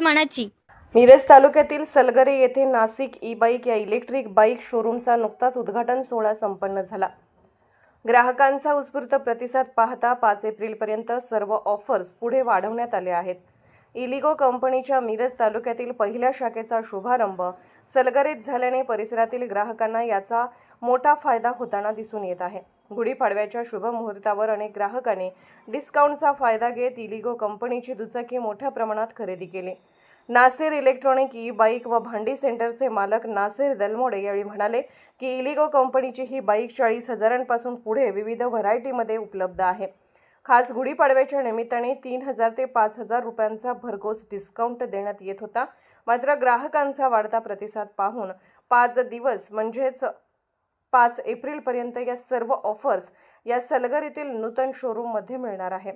मनाची मिरज तालुक्यातील सलगरे येथे नाशिक ई बाईक या इलेक्ट्रिक बाईक शोरूमचा नुकताच उद्घाटन सोहळा संपन्न झाला. ग्राहकांचा उत्स्फूर्त प्रतिसाद पाहता पाच एप्रिलपर्यंत सर्व ऑफर्स पुढे वाढवण्यात आले आहेत. इलिगो कंपनीच्या मिरज तालुक्यातील पहिल्या शाखेचा शुभारंभ सलगरेत झाल्याने परिसरातील ग्राहकांना याचा मोठा फायदा होताना दिसून येत आहे. गुढीपाडव्याच्या शुभ मुहूर्तावर अनेक ग्राहकांनी डिस्काउंटचा फायदा घेत इलिगो कंपनीची दुचाकी मोठ्या प्रमाणात खरेदी केली. नासिर इलेक्ट्रॉनिक ई बाईक व भांडी सेंटरचे मालक नासिर दलमोडे यावेळी म्हणाले की इलिगो कंपनीची ही बाईक चाळीस हजारांपासून पुढे विविध व्हरायटीमध्ये उपलब्ध आहे. खास गुढीपाडव्याच्या निमित्ताने तीन हजार ते पाच हजार रुपयांचा भरघोस डिस्काउंट देण्यात येत होता. मात्र ग्राहकांचा वाढता प्रतिसाद पाहून पाच दिवस म्हणजेच पाच एप्रिलपर्यंत या सर्व ऑफर्स या सलगरीतील नूतन शोरूममध्ये मिळणार आहे.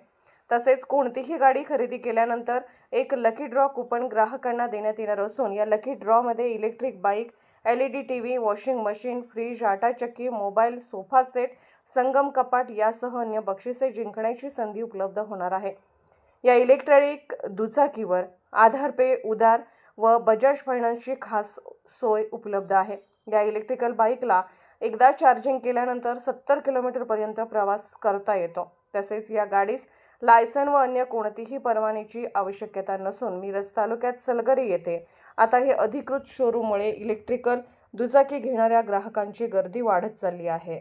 तसेच कोणतीही गाडी खरेदी केल्यानंतर एक लकी ड्रॉ कुपन ग्राहकांना देण्यात येणार असून या lucky ड्रॉमध्ये electric bike L E D T V washing machine fridge आटा चक्की मोबाईल सोफा सेट संगम कपाट यासह अन्य बक्षिसे जिंकण्याची संधी उपलब्ध होणार आहे. या इलेक्ट्रॉनिक दुचाकीवर आधार पे उदार व बजाज फायनान्सची खास सोय उपलब्ध आहे. या इलेक्ट्रिकल बाईकला एकदा चार्जिंग केल्यानंतर सत्तर किलोमीटरपर्यंत प्रवास करता येतो. तसेच या गाडीस लायसन व अन्य कोणतीही परवान्याची आवश्यकता नसून मिरज तालुक्यात सलगरी येते आता हे अधिकृत शोरूममुळे इलेक्ट्रिकल दुचाकी घेणाऱ्या ग्राहकांची गर्दी वाढत चालली आहे.